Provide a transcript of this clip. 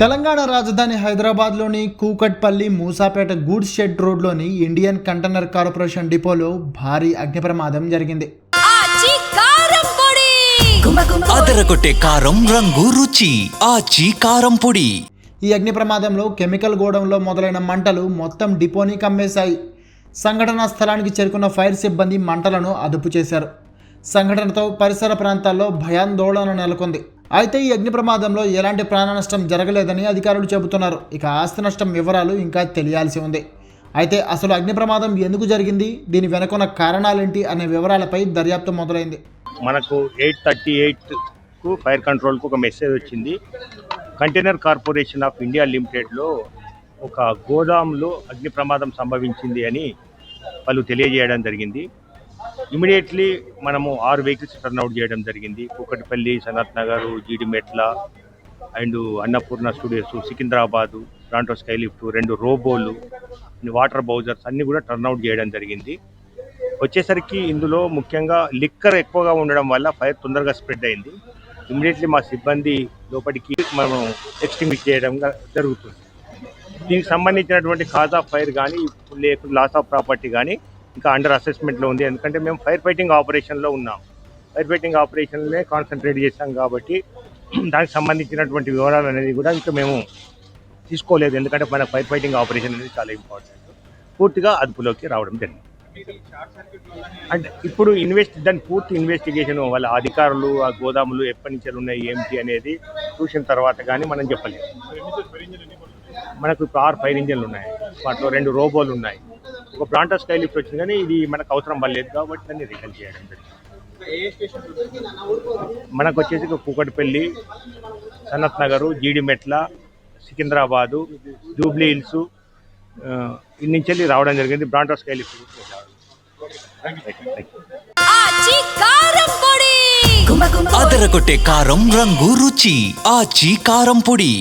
తెలంగాణ రాజధాని హైదరాబాద్లోని Kukatpally Moosapet goods shed రోడ్లోని ఇండియన్ కంటైనర్ కార్పొరేషన్ డిపోలో భారీ అగ్ని ప్రమాదం జరిగింది కారం పొడి! అదరగొట్టే కారం రంగు రుచి. ఆచి కారం పొడి. ఈ అగ్ని ప్రమాదంలో కెమికల్ గోడంలో మొదలైన మంటలు మొత్తం డిపోని కమ్మేశాయి. సంఘటనా స్థలానికి చేరుకున్న ఫైర్ సిబ్బంది మంటలను అదుపు చేశారు. సంఘటనతో పరిసర ప్రాంతాల్లో భయాందోళన నెలకొంది. అయితే ఈ అగ్ని ప్రమాదంలో ఎలాంటి ప్రాణ నష్టం జరగలేదని అధికారులు చెబుతున్నారు. ఇక ఆస్తి నష్టం వివరాలు ఇంకా తెలియాల్సి ఉంది. అయితే అసలు అగ్ని ప్రమాదం ఎందుకు జరిగింది? దీని వెనుకున్న కారణాలేంటి అనే వివరాలపై దర్యాప్తు మొదలైంది. మనకు ఎయిట్ థర్టీ ఎయిట్కు ఫైర్ కంట్రోల్కు ఒక మెసేజ్ వచ్చింది. కంటైనర్ కార్పొరేషన్ ఆఫ్ ఇండియా లిమిటెడ్లో ఒక గోదాంలో అగ్ని ప్రమాదం సంభవించింది అని వాళ్ళు తెలియజేయడం జరిగింది. ఇమీడియట్లీ మనము ఆరు వెహికల్స్ టర్న్అవుట్ చేయడం జరిగింది. కూకటిపల్లి సనత్ నగర్ జీడిమెట్ల అండ్ అన్నపూర్ణ స్టూడియోస్ సికింద్రాబాదు దాంట్లో స్కైలిఫ్ట్ రెండు రోబోలు వాటర్ బౌజర్స్ అన్నీ కూడా టర్న్అవుట్ చేయడం జరిగింది. వచ్చేసరికి ఇందులో ముఖ్యంగా లిక్కర్ ఎక్కువగా ఉండడం వల్ల ఫైర్ తొందరగా స్ప్రెడ్ అయింది. ఇమ్మీడియట్లీ మా సిబ్బంది లోపలికి మనం ఎక్స్టింగ్విష్ చేయడం జరుగుతుంది. దీనికి సంబంధించినటువంటి కాజ్ ఆఫ్ ఫైర్ కానీ లేకుండా లాస్ ఆఫ్ ప్రాపర్టీ కానీ ఇంకా అండర్ అసెస్మెంట్లో ఉంది. ఎందుకంటే మేము ఫైర్ ఫైటింగ్ ఆపరేషన్లో ఉన్నాం. ఫైర్ ఫైటింగ్ ఆపరేషన్లే కాన్సన్ట్రేట్ చేశాం కాబట్టి దానికి సంబంధించినటువంటి వివరాలు అనేది కూడా ఇంకా మేము తీసుకోలేదు. ఎందుకంటే మన ఫైర్ ఫైటింగ్ ఆపరేషన్ అనేది చాలా ఇంపార్టెంట్ పూర్తిగా అదుపులోకి రావడం జరిగింది. అంటే ఇప్పుడు ఇన్వెస్ట్ దాని పూర్తి ఇన్వెస్టిగేషన్ వాళ్ళ అధికారులు ఆ గోదాములు ఎప్పటి నుంచి ఉన్నాయి ఏమిటి అనేది చూసిన తర్వాత కానీ మనం చెప్పలేము. మనకు ఇప్పుడు ఆరు ఫైర్ ఇంజన్లు ఉన్నాయి. వాటిలో రెండు రోబోలు ఉన్నాయి. ఒక బ్రాంటా స్కై లిఫ్ట్ వచ్చింది కానీ ఇది మనకు అవసరం పడలేదు కాబట్టి దాన్ని రిటర్న్ చేయడం మనకు వచ్చేసి కూకటిపల్లి సనత్ నగరు జీడిమెట్ల సికింద్రాబాదు జూబ్లీ హిల్స్ నుంచి వెళ్ళి రావడం జరిగింది. Bronto sky lift thank you Aachi కారం పొడి! అదరగొట్టే కారం రంగు రుచి ఆచి కారం పొడి.